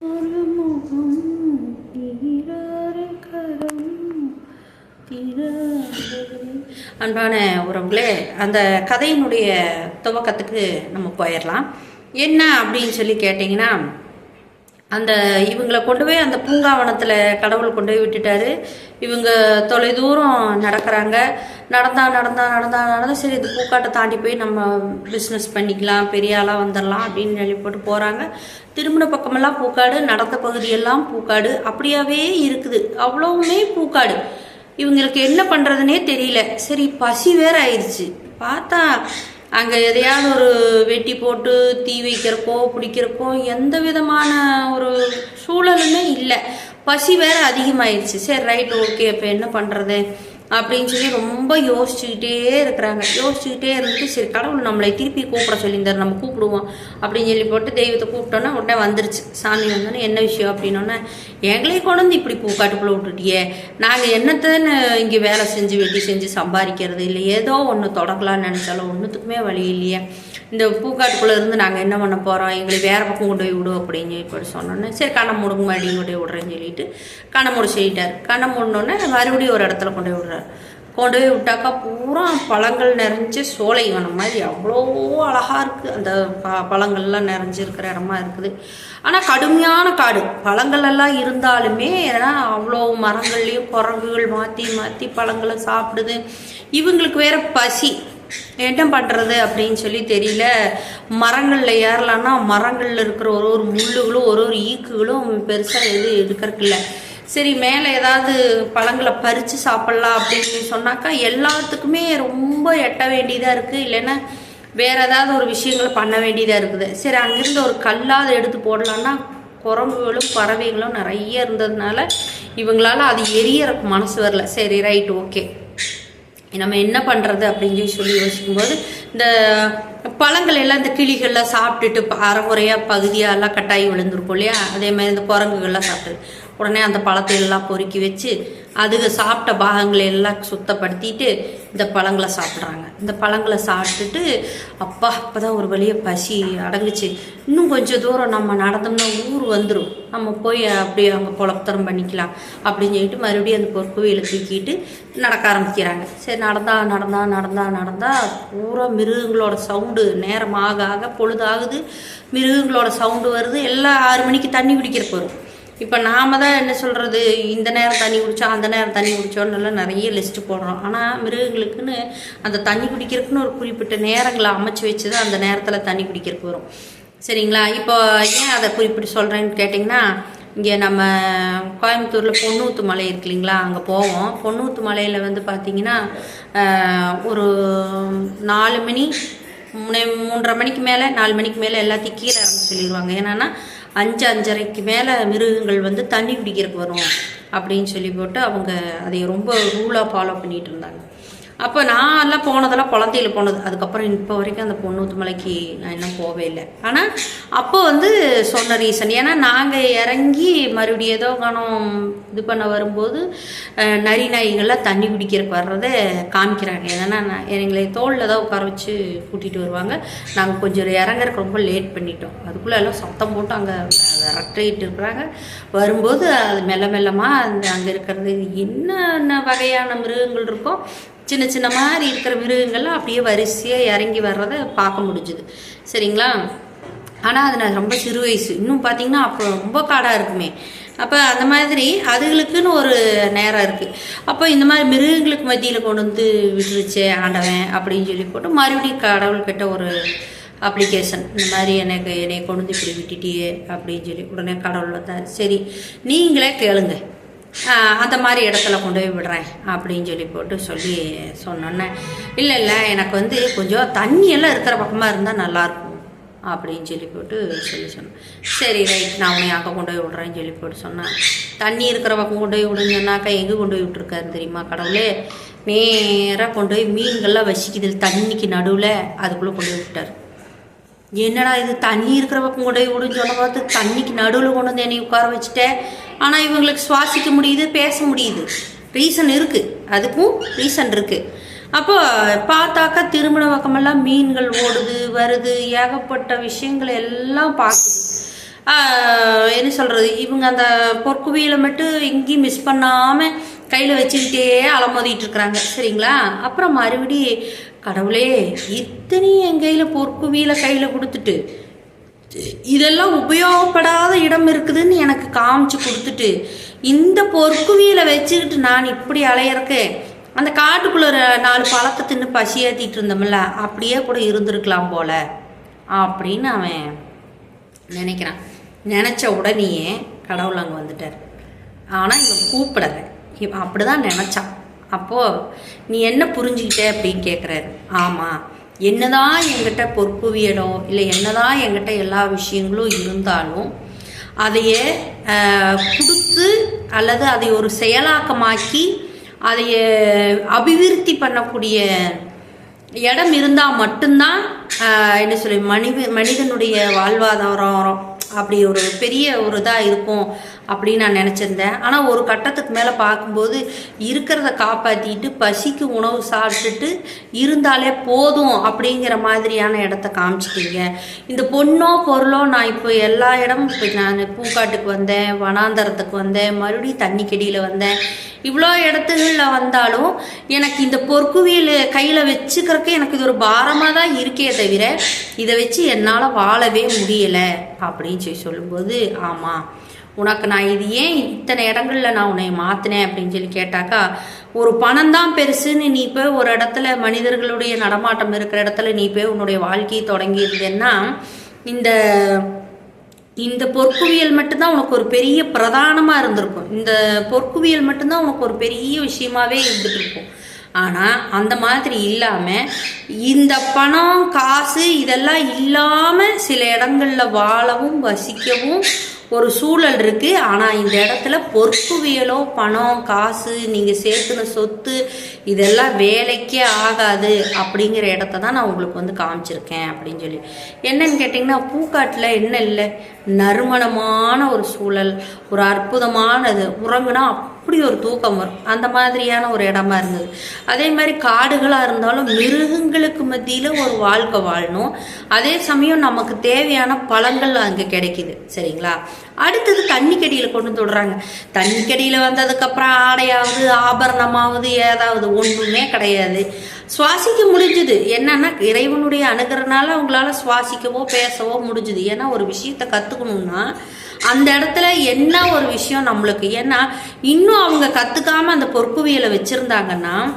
அன்பான உறவுகளே அந்த கதையினுடைய துவக்கத்துக்கு நம்ம போயிடலாம். என்ன அப்படின்னு சொல்லி கேட்டிங்கன்னா அந்த இவங்களை கொண்டு போய் அந்த பூங்காவனத்தில் கடவுள் கொண்டு போய் விட்டுட்டாரு. இவங்க தொலை தூரம் நடக்கிறாங்க. நடந்தா நடந்தா நடந்தா நடந்தா சரி இந்த பூக்காட்டை தாண்டி போய் நம்ம பிஸ்னஸ் பண்ணிக்கலாம் பெரிய ஆளாக வந்துடலாம் அப்படின்னு சொல்லி போட்டு போகிறாங்க திருமண பக்கமெல்லாம் பூக்காடு நடந்த பகுதியெல்லாம் பூக்காடு. அப்படியாவே இருக்குது. அவ்வளவுமே பூக்காடு. இவங்களுக்கு என்ன பண்ணுறதுனே தெரியல. சரி பசி வேற ஆயிடுச்சு. பார்த்தா அங்கே எதையாவது ஒரு வெட்டி போட்டு தீ வைக்கிறக்கோ பிடிக்கிறக்கோ எந்த விதமான ஒரு சூழலுமே இல்லை. பசி வேற அதிகமாயிடுச்சு சரி ரைட் ஓகே இப்போ என்ன பண்ணுறது அப்படின்னு சொல்லி ரொம்ப யோசிச்சுக்கிட்டே இருக்கிறாங்க. யோசிச்சுக்கிட்டே இருந்துட்டு சரி கடவுள் நம்மளை திருப்பி கூப்பிட சொல்லியிருந்தார் நம்ம கூப்பிடுவோம் அப்படின்னு சொல்லி போட்டு தெய்வத்தை கூப்பிட்டோன்னா உடனே வந்துருச்சு. சாமி வந்தோன்னே என்ன விஷயம்? அப்படின்னோடனே எங்களையும் கொண்டு வந்து இப்படி பூக்காட்டுக்குள்ளே விட்டுட்டியே. நாங்கள் என்னத்தன்னு இங்கே வேலை செஞ்சு வெட்டி செஞ்சு சம்பாதிக்கிறது இல்லை. ஏதோ ஒன்று தொடங்கலாம்னு நினச்சாலும் ஒன்றுத்துக்குமே வழி இல்லையே. இந்த பூக்காட்டுக்குள்ளே இருந்து நாங்கள் என்ன பண்ண போகிறோம் எங்களை வேறு பக்கம் கொண்டு போய் விடு அப்படின்னு இப்போ சொன்னோன்னே சரி கண்ணை மூடுங்க மறுபடியும் கொண்டு போய் விடுறேன்னு சொல்லிட்டு கண்ணை மூடி சொல்லிட்டார் கண்ணை மூடினோடனே மறுபடியும் ஒரு இடத்துல கொண்டு போய் விடுறாரு கொண்டு போய் விட்டாக்கா பூரா பழங்கள் நிறைஞ்ச சோலைவனம் மாதிரி அவ்வளோ அழகாக இருக்குது அந்த ப பழங்கள்லாம் நிறைஞ்சிருக்கிற இடமா இருக்குது. ஆனால் கடுமையான காடு. பழங்கள் எல்லாம் இருந்தாலுமே ஏன்னா அவ்வளோ மரங்கள்லேயும் குரங்குகள் மாற்றி மாற்றி பழங்களை சாப்பிடுது. இவங்களுக்கு வேற பசி. என்ன பண்ணுறது அப்படின்னு சொல்லி தெரியல. மரங்களில் ஏறலான்னா மரங்களில் இருக்கிற ஒரு ஒரு முள்ளுகளும் ஒரு ஒரு ஈக்குகளும் பெருசாக எது இல்லை. சரி மேலே ஏதாவது பழங்களை பறித்து சாப்பிட்லாம் அப்படின்னு சொன்னாக்கா எல்லாத்துக்குமே ரொம்ப எட்ட வேண்டியதாக இருக்குது இல்லைன்னா வேற ஏதாவது ஒரு விஷயங்களை பண்ண வேண்டியதாக இருக்குது. சரி அங்கேருந்து ஒரு கல்லாவது எடுத்து போடலான்னா குரங்குகளும் பறவைகளும் நிறைய இருந்ததுனால இவங்களால அது எரியறக்கு மனசு வரல. சரி ரைட் ஓகே நம்ம என்ன பண்ணுறது அப்படின்னு சொல்லி சொல்லி யோசிக்கும்போது இந்த பழங்கள் எல்லாம் இந்த கிளிகள்லாம் சாப்பிட்டுட்டு அறகுறையாக பகுதியாக எல்லாம் கட்டாயி விழுந்திருக்கும் இல்லையா? அதே மாதிரி இந்த குரங்குகள்லாம் சாப்பிட்டு. உடனே அந்த பழத்தை எல்லாம் பொறுக்கி வச்சு அதுக்கு சாப்பிட்ட பாகங்களை எல்லாம் சுத்தப்படுத்திட்டு இந்த பழங்களை சாப்பிட்றாங்க. இந்த பழங்களை சாப்பிட்டுட்டு அப்பா அப்பதான் ஒரு வழிய பசி அடங்குச்சு. இன்னும் கொஞ்சம் தூரம் நம்ம நடந்தோம்னா ஊர் வந்துடும் நம்ம போய் அப்படியே அங்கே புலப்தரம் பண்ணிக்கலாம் அப்படின்னு சொல்லிட்டு மறுபடியும் அந்த பொற்குவியில் தூக்கிட்டு நடக்க ஆரம்பிக்கிறாங்க. சரி நடந்தா நடந்தா நடந்தா நடந்தா பூரா மிருகங்களோட சவுண்டு நேரம் ஆக ஆக பொழுதாகுது. மிருகங்களோட சவுண்டு வருது. எல்லாம் ஆறு மணிக்கு தண்ணி குடிக்கிற வரும். இப்போ நாம தான் என்ன சொல்கிறது இந்த நேரம் தண்ணி குடித்தோம் அந்த நேரம் தண்ணி குடித்தோன்னு நிறைய லிஸ்ட்டு போடுறோம். ஆனால் மிருகங்களுக்குன்னு அந்த தண்ணி குடிக்கிறதுக்குன்னு ஒரு குறிப்பிட்ட நேரங்களை அமைச்சு வச்சு தான் அந்த நேரத்தில் தண்ணி குடிக்கிறதுக்கு வரும். சரிங்களா? இப்போ ஏன் அதை குறிப்பிட்டு சொல்கிறேன்னு கேட்டிங்கன்னா இங்கே நம்ம கோயம்புத்தூரில் பொன்னூத்து மலை இருக்கு இல்லைங்களா? அங்கே போவோம். பொன்னூத்து மலையில் வந்து பார்த்திங்கன்னா ஒரு நாலு மணி மூணு மூன்றரை மணிக்கு மேலே நாலு மணிக்கு மேலே எல்லாத்தையும் கீழே இறங்க சொல்லிடுவாங்க. என்னென்னா அஞ்சு அஞ்சரைக்கு மேலே மிருகங்கள் வந்து தண்ணி குடிக்கிறதுக்கு வரும் அப்படின்னு சொல்லி போட்டு அவங்க அதை ரொம்ப ரூலாக ஃபாலோ பண்ணிகிட்டு இருந்தாங்க. அப்போ நான் எல்லாம் போனதெல்லாம் குழந்தையில போனது. அதுக்கப்புறம் இப்போ வரைக்கும் அந்த பொண்ணூத்து மலைக்கு நான் இன்னும் போவே இல்லை. ஆனால் அப்போ வந்து சொன்ன ரீசன் ஏன்னா நாங்கள் இறங்கி மறுபடியும் ஏதோ கணம் இது பண்ண வரும்போது நரி நாய்கள்லாம் தண்ணி குடிக்கிற வர்றதை காமிக்கிறாங்க. ஏன்னா நான் எங்களை தோளில் தான் உட்கார வச்சு கூட்டிகிட்டு வருவாங்க. நாங்கள் கொஞ்சம் இறங்குறதுக்கு ரொம்ப லேட் பண்ணிட்டோம். அதுக்குள்ளே எல்லாம் சத்தம் போட்டு அங்கே விரட்டிட்டு இருக்கிறாங்க வரும்போது அது மெல்ல மெல்லமாக அந்த அங்கே இருக்கிறது. என்னென்ன வகையான மிருகங்கள் இருக்கோ சின்ன சின்ன மாதிரி இருக்கிற மிருகங்கள்லாம் அப்படியே வரிசையாக இறங்கி வர்றதை பார்க்க முடிஞ்சுது. சரிங்களா? ஆனால் அது நான் ரொம்ப சிறு வயசு. இன்னும் பார்த்தீங்கன்னா அப்போ ரொம்ப காடாக இருக்குமே. அப்போ அந்த மாதிரி அதுகளுக்குன்னு ஒரு நேரம் இருக்குது அப்போ இந்த மாதிரி மிருகங்களுக்கு மத்தியில் கொண்டு வந்து விட்டுருச்சே ஆண்டவன் அப்படின்னு சொல்லி போட்டு மறுபடியும் கடவுள்கிட்ட ஒரு அப்ளிகேஷன் இந்த மாதிரி எனக்கு என்னை கொண்டு வந்து இப்படி விட்டுட்டியே அப்படின்னு சொல்லி உடனே கடவுள் வந்தார். சரி நீங்களே கேளுங்க. அந்த மாதிரி இடத்துல கொண்டு போய் விடுறேன் அப்படின்னு சொல்லி போட்டு சொல்லி சொன்னோன்னே இல்லை இல்லை எனக்கு வந்து கொஞ்சம் தண்ணியெல்லாம் இருக்கிற பக்கமாக இருந்தால் நல்லாயிருக்கும் அப்படின்னு சொல்லி போட்டு சொல்லி சொன்னேன் சரி ரைட் நான் உன்னை அங்கே கொண்டு போய் விடுறேன்னு சொல்லி போட்டு சொன்னேன். தண்ணி இருக்கிற பக்கம் கொண்டு போய் விடுங்கன்னாக்கா எங்கே கொண்டு போய் விட்டுருக்காரு தெரியுமா கடவுளே? நேராக கொண்டு போய் மீன்கள்லாம் வசிக்குது தண்ணிக்கு நடுவில் அதுக்குள்ளே கொண்டு போய் விட்டார். என்னடா இது தண்ணி இருக்கிற பக்கம் கொண்டு போய் விடுன்னு சொன்ன பார்த்து தண்ணிக்கு நடுவில் கொண்டு வந்து என்னை உட்கார வச்சுட்டேன் ஆனால் இவங்களுக்கு சுவாசிக்க முடியுது பேச முடியுது. ரீசன் இருக்குது அதுக்கும் ரீசன் இருக்குது அப்போ பார்த்தாக்கா திருமண பக்கமெல்லாம் மீன்கள் ஓடுது வருது ஏகப்பட்ட விஷயங்கள் எல்லாம் பார்க்குது. என்ன சொல்கிறது இவங்க அந்த பொற்குவியலை மட்டும் எங்கேயும் மிஸ் பண்ணாமல் கையில் வச்சுக்கிட்டே அலமோதிட்டு இருக்கிறாங்க. சரிங்களா? அப்புறம் மறுபடி கடவுளே இத்தனையும் என் கையில் பொற்குவியில் கையில் கொடுத்துட்டு இதெல்லாம் உபயோகப்படாத இடம் இருக்குதுன்னு எனக்கு காமிச்சு கொடுத்துட்டு இந்த பொற்குவியலை வச்சுக்கிட்டு நான் இப்படி அலையறக்கு அந்த காட்டுக்குள்ள நாலு பழத்தை தின்னு பசி இருந்தோம்ல அப்படியே கூட இருந்திருக்கலாம் போல அப்படின்னு அவன் நினைக்கிறான். நினச்ச உடனேயே கடவுள் அங்கே வந்துட்டார். ஆனால் இவன் கூப்பிடலை. இவன் அப்படி தான் நினச்சான். அப்போது நீ என்ன புரிஞ்சுக்கிட்ட அப்படின்னு கேட்குறாரு ஆமாம் என்னதான் என்கிட்ட பொறுப்புவியலோ இல்லை என்னதான் என்கிட்ட எல்லா விஷயங்களும் இருந்தாலும் அதைய கொடுத்து அல்லது அதை ஒரு செயலாக்கமாக்கி அதைய அபிவிருத்தி பண்ணக்கூடிய இடம் இருந்தால் மட்டும்தான் என்ன சொல்லி மனித மனிதனுடைய வாழ்வாதாரம் அப்படி ஒரு பெரிய ஒரு இதாக இருக்கும். அப்படின்னு நான் நினச்சிருந்தேன். ஆனால் ஒரு கட்டத்துக்கு மேலே பார்க்கும்போது இருக்கிறத காப்பாற்றிட்டு பசிக்கு உணவு சாப்பிட்டுட்டு இருந்தாலே போதும் அப்படிங்கிற மாதிரியான இடத்த காமிச்சிட்டீங்க. இந்த பொண்ணோ பொருளோ நான் இப்போ எல்லா இடமும் இப்போ நான் பூக்காட்டுக்கு வந்தேன் வனாந்தரத்துக்கு வந்தேன் மறுபடியும் தண்ணி கெடியில் வந்தேன். இவ்வளோ இடத்துகளில் வந்தாலும் எனக்கு இந்த பொற்குவியல் கையில் வச்சுக்கிறதுக்கு எனக்கு இது ஒரு பாரமாக தான் இருக்கே தவிர இதை வச்சு என்னால் வாழவே முடியலை அப்படின்னு சொல்லி சொல்லும்போது ஆமாம் உனக்கு நான் நான் இது ஏன் இத்தனை இடங்களில் நான் உன்னை மாற்றினேன் அப்படின்னு சொல்லி கேட்டாக்கா ஒரு பணம் தான் பெருசுன்னு நீ போய் ஒரு இடத்துல மனிதர்களுடைய நடமாட்டம் இருக்கிற இடத்துல நீ போய் உன்னுடைய வாழ்க்கையை தொடங்கி இருந்தேன்னா இந்த இந்த பொற்குவியல் மட்டும்தான் உனக்கு ஒரு பெரிய பிரதானமாக இருந்திருக்கும். இந்த பொற்குவியல் மட்டும்தான் உனக்கு ஒரு பெரிய விஷயமாவே இருந்துட்டு இருக்கும் ஆனால் அந்த மாதிரி இல்லாமல் இந்த பணம் காசு இதெல்லாம் இல்லாமல் சில இடங்களில் வாழவும் வசிக்கவும் ஒரு சூழல் இருக்குது ஆனால் இந்த இடத்துல பொறுப்புவியலோ பணம் காசு நீங்கள் சேர்த்துன சொத்து இதெல்லாம் வேலைக்கே ஆகாது அப்படிங்கிற இடத்த தான் நான் உங்களுக்கு வந்து காமிச்சிருக்கேன் அப்படின்னு சொல்லி. என்னன்னு கேட்டிங்கன்னா பூக்காட்டில் என்ன இல்லை? நறுமணமான ஒரு சூழல் ஒரு அற்புதமானது. உறங்குனா அப்படி ஒரு தூக்கம் வரும். அந்த மாதிரியான ஒரு இடமா இருந்தது. அதே மாதிரி காடுகளாக இருந்தாலும் மிருகங்களுக்கு மத்தியில் ஒரு வாழ்க்கை வாழணும். அதே சமயம் நமக்கு தேவையான பழங்கள் அங்கே கிடைக்குது. சரிங்களா? அடுத்தது தண்ணிக்கடியில் கொண்டு வந்து தண்ணிக்கடியில் வந்ததுக்கப்புறம் ஆடையாவது ஆபரணமாவது ஏதாவது ஒன்றுமே கிடையாது. சுவாசிக்க முடிஞ்சுது. என்னன்னா இறைவனுடைய அணுகிறனால அவங்களால சுவாசிக்கவோ பேசவோ முடிஞ்சுது. ஏன்னா ஒரு விஷயத்த கற்றுக்கணும்னா அந்த இடத்துல என்ன ஒரு விஷயம் நம்மளுக்கு? ஏன்னா இன்னும் அவங்க கற்றுக்காம அந்த பொறுப்புவியலை வச்சுருந்தாங்கன்னா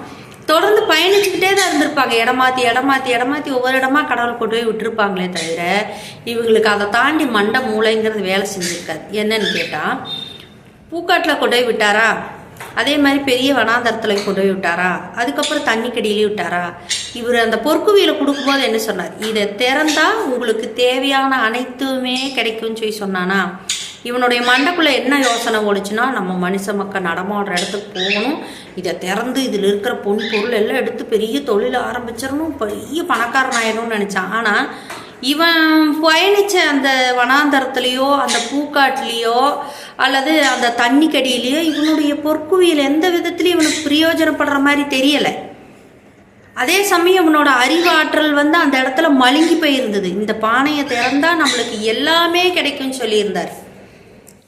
தொடர்ந்து பயணிச்சுக்கிட்டே தான் இருந்திருப்பாங்க. இடமாத்தி இடமாத்தி இடமாத்தி ஒவ்வொரு இடமா கடவுள் கொண்டு போய் விட்டுருப்பாங்களே தவிர இவங்களுக்கு அதை தாண்டி மண்டை மூளைங்கிறது வேலை செஞ்சுருக்காது. என்னன்னு கேட்டால் பூக்காட்டில் கொண்டு போய் விட்டாரா? அதே மாதிரி பெரிய வனாந்தரத்தில் கொண்டு போய் விட்டாரா? அதுக்கப்புறம் தண்ணி கடியிலே விட்டாரா? இவர் அந்த பொற்குவியலை கொடுக்கும்போது என்ன சொன்னார்? இதை திறந்தா உங்களுக்கு தேவையான அனைத்துமே கிடைக்கும்னு சொல்லி சொன்னானா? இவனுடைய மண்டைக்குள்ள என்ன யோசனை ஓடுச்சுன்னா நம்ம மனுஷ மக்கள் நடமாடுற இடத்துக்கு போகணும். இதை திறந்து இதில் இருக்கிற பொன் பொருள் எல்லாம் எடுத்து பெரிய தொழில் ஆரம்பிச்சிடணும். பெரிய பணக்காரன் ஆயிடணும்னு நினச்சான். ஆனால் இவன் பயணிச்ச அந்த வனாந்தரத்துலேயோ அந்த பூக்காட்டுலேயோ அல்லது அந்த தண்ணி கடியிலையோ இவனுடைய பொற்குவியல் எந்த விதத்துலையும் இவனுக்கு பிரயோஜனப்படுற மாதிரி தெரியலை. அதே சமயம் இவனோட அறிவாற்றல் வந்து அந்த இடத்துல மழுங்கி போயிருந்தது. இந்த பானையை திறந்தா நம்மளுக்கு எல்லாமே கிடைக்கும்னு சொல்லியிருந்தார்.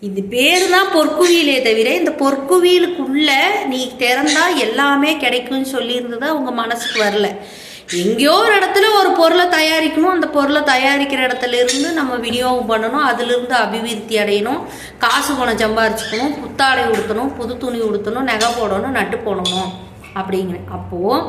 இது பேர் தான் பொற்குவியலே தவிர இந்த பொற்குவியலுக்குள்ள நீ திறந்தா எல்லாமே கிடைக்கும்னு சொல்லியிருந்தது அவங்க மனசுக்கு வரல. எங்கேயோ ஒரு இடத்துல ஒரு பொருளை தயாரிக்கணும். அந்த பொருளை தயாரிக்கிற இடத்துல இருந்து நம்ம விநியோகம் பண்ணணும். அதுலேருந்து அபிவிருத்தி அடையணும். காசு பணம் சம்பாரிச்சுக்கணும். புத்தாடை உடுத்தணும். புது துணி உடுத்தணும். நகை போடணும். நட்டு போடணும். அப்படிங்கிற அப்போது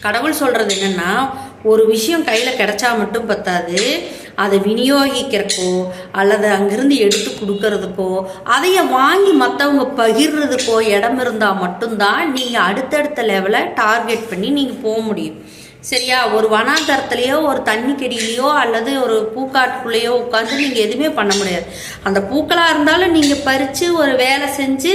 கடவுள் சொல்கிறது என்னென்னா ஒரு விஷயம் கையில் கிடைச்சா மட்டும் பத்தாது. அதை விநியோகிக்கிறக்கோ அல்லது அங்கிருந்து எடுத்து கொடுக்கறதுக்கோ அதைய வாங்கி மற்றவங்க பகிர்றதுக்கோ இடம் இருந்தால் மட்டும்தான் நீங்கள் அடுத்தடுத்த லெவலை டார்கெட் பண்ணி நீங்கள் போக முடியும். சரியா? ஒரு வனாந்தரத்துலேயோ ஒரு தண்ணி கெடியிலையோ அல்லது ஒரு பூக்காட்டுக்குள்ளேயோ உட்காந்து நீங்கள் எதுவுமே பண்ண முடியாது. அந்த பூக்களாக இருந்தாலும் நீங்கள் பறித்து ஒரு வேலை செஞ்சு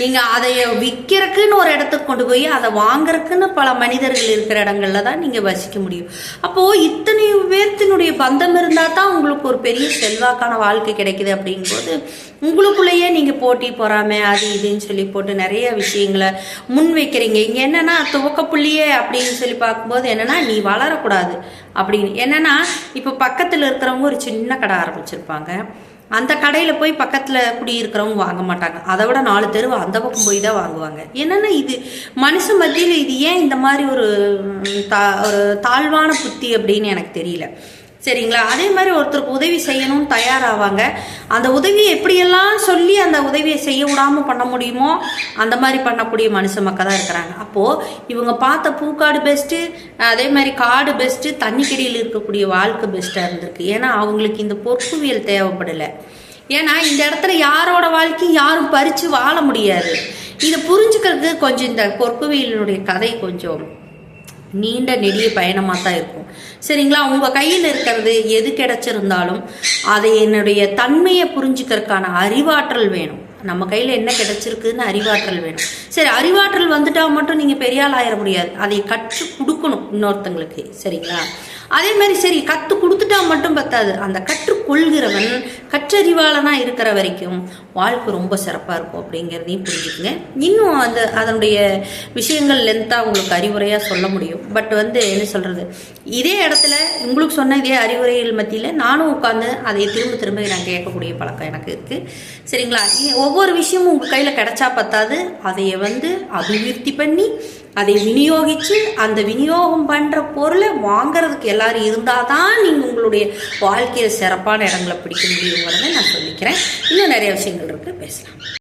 நீங்கள் அதை விற்கிறக்குன்னு ஒரு இடத்துக்கு கொண்டு போய் அதை வாங்குறக்குன்னு பல மனிதர்கள் இருக்கிற இடங்கள்ல தான் நீங்கள் வசிக்க முடியும். அப்போது இத்தனை பேர்த்தினுடைய பந்தம் இருந்தால் தான் உங்களுக்கு ஒரு பெரிய செல்வாக்கான வாழ்க்கை கிடைக்குது அப்படிங்கும்போது உங்களுக்குள்ளேயே நீங்கள் போட்டி பொறாமை அது இதுன்னு சொல்லி போட்டு நிறைய விஷயங்களை முன் வைக்கிறீங்க. இங்கே என்னென்னா துவக்கப்புள்ளியே அப்படின்னு சொல்லி பார்க்கும்போது என்னென்னா நீ வளரக்கூடாது அப்படின்னு. என்னென்னா இப்போ பக்கத்தில் இருக்கிறவங்க ஒரு சின்ன கடை ஆரம்பிச்சிருப்பாங்க. அந்த கடையில் போய் பக்கத்தில் குடியிருக்கிறவங்க வாங்க மாட்டாங்க. அதை விட நாலு தெரு அந்த பக்கம் போய் தான் வாங்குவாங்க. என்னென்னா இது மனுஷ மத்தியில் இது ஏன் இந்த மாதிரி ஒரு தா ஒரு தாழ்வான புத்தி அப்படின்னு எனக்கு தெரியல. சரிங்களா? அதே மாதிரி ஒருத்தருக்கு உதவி செய்யணும்னு தயாராவாங்க. அந்த உதவியை எப்படியெல்லாம் சொல்லி அந்த உதவியை செய்ய விடாமல் பண்ண முடியுமோ அந்த மாதிரி பண்ணக்கூடிய மனுஷ மக்கள் தான் இருக்கிறாங்க. அப்போது இவங்க பார்த்த பூக்காடு பெஸ்ட்டு அதே மாதிரி காடு பெஸ்ட்டு தண்ணிக்கடியில் இருக்கக்கூடிய வாழ்க்கை பெஸ்ட்டாக இருந்திருக்கு. ஏன்னா அவங்களுக்கு இந்த பொற்குவியல் தேவைப்படலை. ஏன்னா இந்த இடத்துல யாரோட வாழ்க்கையும் யாரும் பறித்து வாழ முடியாது. இதை புரிஞ்சுக்கிறதுக்கு கொஞ்சம் இந்த பொறுப்புவியலினுடைய கதை கொஞ்சம் நீண்ட நெடிய பயணமாக தான் இருக்கும். சரிங்களா? உங்கள் கையில் இருக்கிறது எது கிடைச்சிருந்தாலும் அதை என்னுடைய தன்மையை புரிஞ்சுக்கிறதுக்கான அறிவாற்றல் வேணும். நம்ம கையில் என்ன கிடைச்சிருக்குன்னு அறிவாற்றல் வேணும். சரி அறிவாற்றல் வந்துட்டால் மட்டும் நீங்கள் பெரிய ஆயிட முடியாது. அதை கற்றுக் கொடுக்கணும் இன்னொருத்தங்களுக்கு. சரிங்களா? அதே மாதிரி சரி கற்று கொடுத்துட்டா மட்டும் பத்தாது. அந்த கற்றுக்கொள்கிறவன் கற்றறிவாளனாக இருக்கிற வரைக்கும் வாழ்க்கை ரொம்ப சிறப்பாக இருக்கும் அப்படிங்கிறதையும் புரிஞ்சுக்குங்க. இன்னும் அந்த அதனுடைய விஷயங்கள் லென்த்தாக உங்களுக்கு அறிவுரையாக சொல்ல முடியும். பட் வந்து என்ன சொல்கிறது இதே இடத்துல உங்களுக்கு சொன்ன இதே அறிவுரைகள் மத்தியில் நானும் உட்காந்து அதை திரும்ப திரும்ப நான் கேட்கக்கூடிய பழக்கம் எனக்கு இருக்குது சரிங்களா? ஒவ்வொரு விஷயமும் உங்கள் கையில் கிடைச்சா பத்தாது. அதையை வந்து அபிவிருத்தி பண்ணி அதை விநியோகித்து அந்த விநியோகம் பண்ணுற பொருளை வாங்குறதுக்கு எல்லாரும் இருந்தால் தான் நீங்கள் உங்களுடைய வாழ்க்கையில் சிறப்பான இடங்களை பிடிக்க முடியுங்கிறத நான் சொல்லிக்கிறேன். இன்னும் நிறைய விஷயங்கள் இருக்குது பேசலாம்.